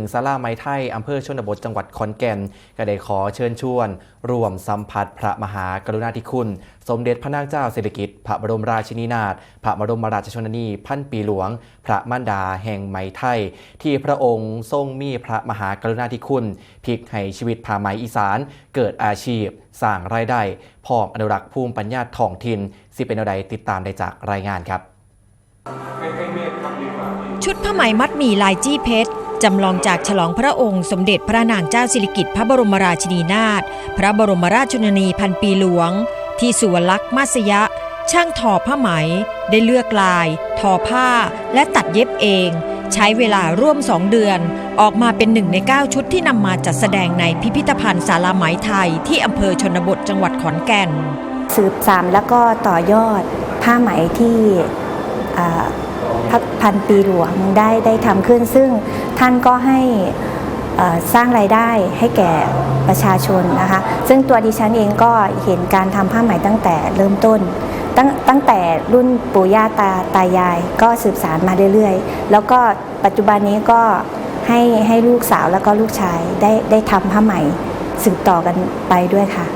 ถึงศาลาไม้ไทยอำเภอชนบทจังหวัดขอนแก่นก็ได้ขอเชิญชวน ร่วมสัมผัสพระมหากรุณาธิคุณ สมเด็จพระนางเจ้าสิริกิติ์พระบรมราชินีนาถพระบรมราชชนนีพันปีหลวง พระมารดาแห่งไหมไทย ที่พระองค์ทรงมีพระมหากรุณาธิคุณพลิกให้ชีวิตผ้าไหมอีสาน เกิดอาชีพสร้างรายได้พอมอนุรักษ์ภูมิปัญญาท้องถิ่นสิเป็นอะไรติดตามได้จากรายงานครับชุดผ้าไหมมัดหมี่ลายจี้เพชร จำลองจากฉลองพระองค์สมเด็จพระนางเจ้าสิริกิติ์พระบรมราชินีนาถพระบรมราชชนนีพันปีหลวง ที่สุวรรลักษณ์มาสยะ ช่างทอผ้าไหม ได้เลือกลาย ทอผ้า และตัดเย็บเอง ใช้เวลาร่วม2เดือน ออกมาเป็นหนึ่งใน 9 ชุดที่นำมาจัดแสดงในพิพิธภัณฑ์สาราไหมไทยที่อำเภอชนบทจังหวัดขอนแก่น สืบสานแล้วก็ต่อยอดผ้าไหมที่ พระพันปีหลวงได้ได้ทำขึ้น ซึ่งท่านก็ให้สร้างรายได้ให้แก่ประชาชนนะคะ ซึ่งตัวดิฉันเองก็เห็นการทำผ้าไหมตั้งแต่เริ่มต้นตั้งตั้งแต่รุ่นปู่ย่าตาตายายก็สืบสารมาเรื่อยๆ แล้วก็ปัจจุบันนี้ก็ให้ให้ลูกสาวแล้วก็ลูกชายได้ได้ทำผ้าไหมสืบต่อกันไปด้วยค่ะ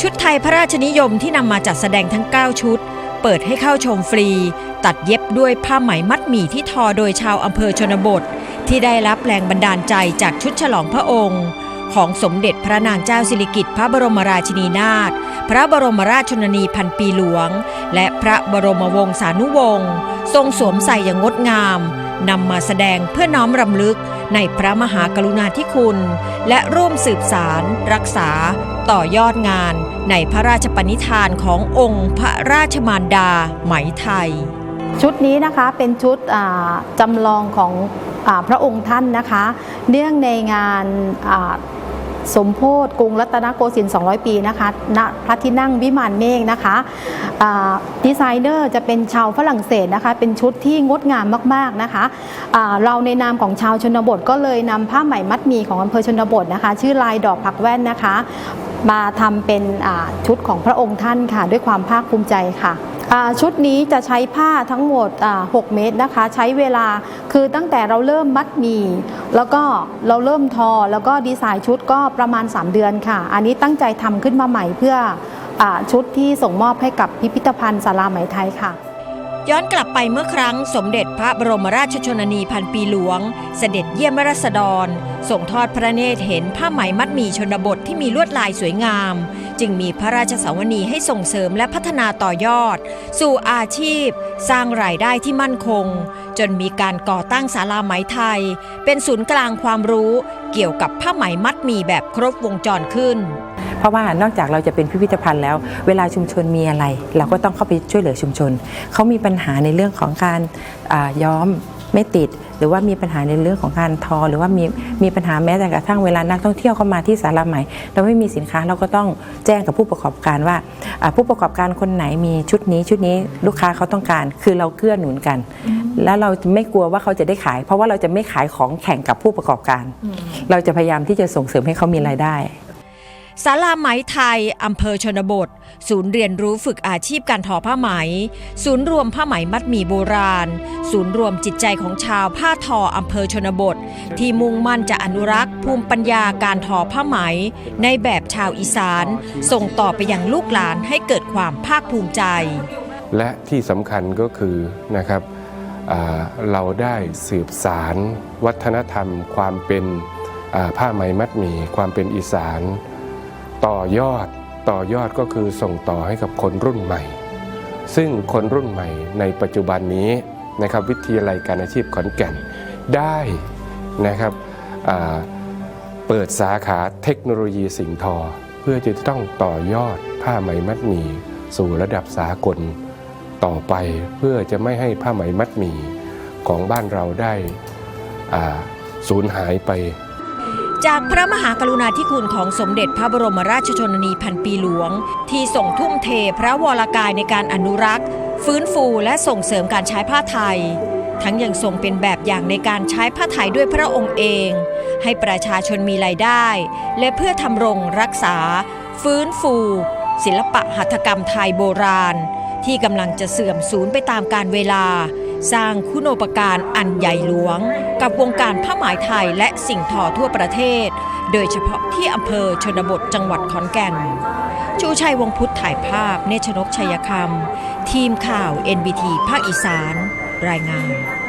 ชุดไทยพระราชนิยมที่นำมาจัดแสดงทั้ง 9 ชุด เปิดให้เข้าชมฟรี ตัดเย็บด้วยผ้าไหมมัดหมี่ที่ทอโดยชาวอำเภอชนบท ที่ได้รับแรงบันดาลใจจากชุดฉลองพระองค์ ของสมเด็จพระนางเจ้าสิริกิติ์พระบรมราชินีนาถพระบรมราชชนนีพันปีหลวง และพระบรมวงศานุวงศ์ทรงสวมใส่อย่างงดงาม นำมาแสดงเพื่อน้อมรำลึกในพระมหากรุณาธิคุณ และร่วมสืบสาร รักษา ต่อยอดงานในพระราชปณิธานขององค์พระราชมารดาไหมไทย ชุดนี้นะคะเป็นชุดจำลองของอพระองค์ท่านนะคะ เนื่องในงานา สมโพธิกรุงรัตนโกสินทร์200 ปีนะคะณพระที่นั่งวิมานเมฆนะคะดีไซเนอร์จะเป็นชาวฝรั่งเศสนะคะ เป็นชุดที่งดงามมากๆนะคะเราในนามของชาวชนบทก็เลยนำผ้าไหมมัดมีของอำเภอชนบทนะคะ ชื่อลายดอกผักแว่นนะคะ มาทำเป็นชุดของพระองค์ท่านค่ะ ด้วยความภาคภูมิใจค่ะ ชุดนี้จะใช้ผ้าทั้งหมด 6 เมตรนะคะ ใช้เวลาคือตั้งแต่เราเริ่มมัดหมีแล้วก็เราเริ่มทอแล้วก็ดีไซน์ชุดก็ประมาณ 3 เดือนค่ะ อันนี้ตั้งใจทำขึ้นมาใหม่เพื่ออชุดที่ส่งมอบให้กับพิพิธภัณฑ์สาราไหมไทยค่ะ ย้อนกลับไปเมื่อครั้งสมเด็จพระบรมราชชนนีพันปีหลวง เสด็จเยี่ยมราษฎรส่งทอดพระเนตรเห็นผ้าไหมมัดหมี่ชนบทที่มีลวดลายสวยงาม จึงมีพระราชสาวนีให้ส่งเสริมและพัฒนาต่อยอด สู่อาชีพ สร้างรายได้ที่มั่นคง จนมีการก่อตั้งศาลาไหมไทย เป็นศูนย์กลางความรู้ เกี่ยวกับผ้าไหมมัดหมี่แบบครบวงจรขึ้น เพราะว่านอกจากเราจะเป็นพิพิธภัณฑ์แล้ว เวลาชุมชนมีอะไร เราก็ต้องเข้าไปช่วยเหลือชุมชนเขามีปัญหาในเรื่องของการย้อม ไม่ติด หรือว่ามีปัญหาในเรื่องของการทอ หรือว่ามีมีปัญหาแม้แต่กระทั่งเวลานักท่องเที่ยวเข้ามาที่สาราใหม่ เราไม่มีสินค้าเราก็ต้องแจ้งกับผู้ประกอบการว่าอ่า ผู้ประกอบการคนไหนมีชุดนี้ชุดนี้ลูกค้าเขาต้องการ คือเราเกื้อหนุนกัน แล้วเราไม่กลัวว่าเขาจะได้ขาย เพราะว่าเราจะไม่ขายของแข่งกับผู้ประกอบการ เราจะพยายามที่จะส่งเสริมให้เขามีรายได้ ศาลาไหมไทย อำเภอชนบท ศูนย์เรียนรู้ฝึกอาชีพการทอผ้าไหม ศูนย์รวมผ้าไหมมัดหมี่โบราณ ศูนย์รวมจิตใจของชาวผ้าทออำเภอชนบท ที่มุ่งมั่นจะอนุรักษ์ ภูมิปัญญาการทอผ้าไหม ในแบบชาวอีสาน ส่งต่อไปยังลูกหลานให้เกิดความภาคภูมิใจ และที่สำคัญก็คือนะครับเราได้สืบสารวัฒนธรรม ความเป็นผ้าไหมมัดหมี่ความเป็นอีสาน ต่อยอดต่อยอดก็คือส่งต่อให้กับคนรุ่นใหม่ ซึ่งคนรุ่นใหม่ในปัจจุบันนี้นะครับวิทยาลัยการอาชีพขอนแก่นได้นะครับเปิดสาขาเทคโนโลยีสิ่งทอ เพื่อจะต้องต่อยอดผ้าไหมมัดหมี่สู่ระดับสากลต่อไปเพื่อจะไม่ให้ผ้าไหมมัดหมี่ของบ้านเราได้สูญหายไป จากพระมหากรุณาธิคุณของสมเด็จพระบรมราชชนนีพันปีหลวง ที่ส่งทุ่มเทพระวรากายในการอนุรักษ์ ฟื้นฟูและส่งเสริมการใช้ผ้าไทย ทั้งยังทรงเป็นแบบอย่างในการใช้ผ้าไทยด้วยพระองค์เอง ให้ประชาชนมีรายได้ และเพื่อทำรงรักษา ฟื้นฟู ศิลปะหัตถกรรมไทยโบราณ ที่กำลังจะเสื่อมสูญไปตามกาลเวลา สร้างคุณูปการอันใหญ่หลวง กับวงการผ้าไหมไทยและสิ่งทอทั่วประเทศ โดยเฉพาะที่อำเภอชนบทจังหวัดขอนแก่น ชูชัยวงพุทธถ่ายภาพ เนชนกชัยคำทีมข่าว NBT ภาคอีสาน รายงาน